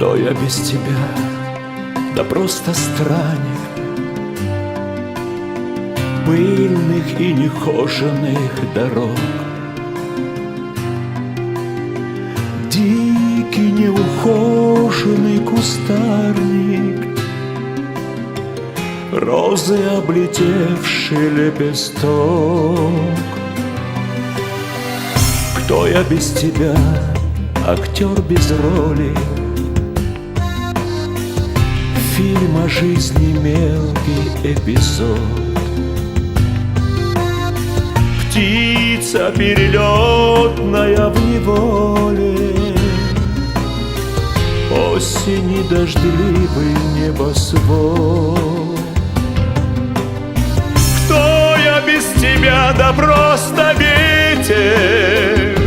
Кто я без тебя? Да просто странник. Пыльных и нехоженных дорог. Дикий неухоженный кустарник. Розы, облетевший лепесток. Кто я без тебя, актер без роли жизни мелкий эпизод. Птица перелетная в неволе. Осени дождливый небосвод. Кто я без тебя, да просто ветер?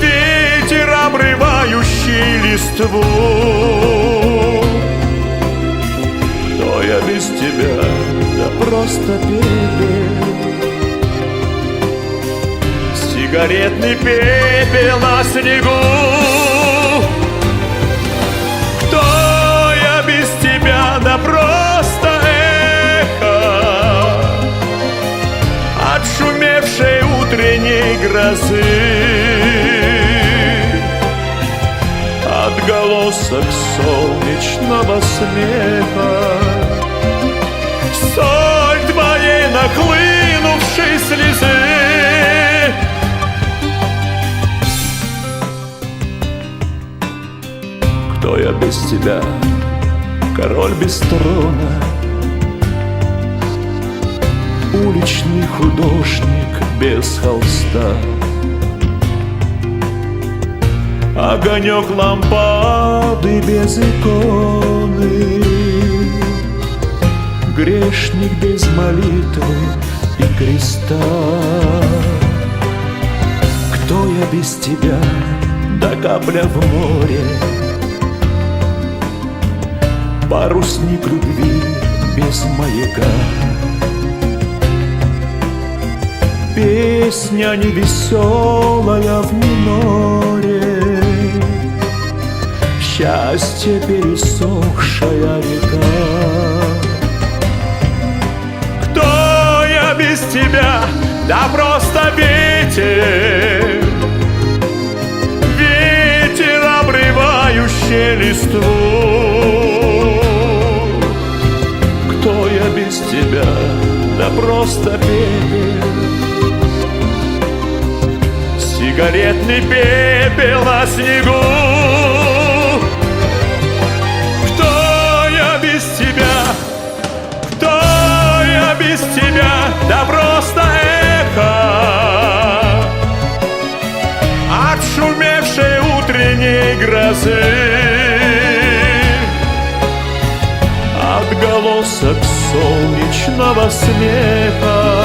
Ветер, обрывающий листву тебя, да просто пепел. Сигаретный пепел на снегу. Кто я без тебя, да просто эхо? Отшумевшей утренней грозы. Отголосок солнечного смеха Кто я без тебя, король без трона. Уличный художник без холста. Огонек лампады без иконы. Грешник без молитвы и креста. Кто я без тебя, да капля в море Парусник любви без маяка. Песня невеселая в миноре. Счастье пересохшая река. Кто я без тебя? Да просто ветер. Ветер, обрывающий листву Да просто пепел Сигаретный пепел на снегу Кто я без тебя? Кто я без тебя? Да просто эхо Отшумевшей утренней грозы солнечного смеха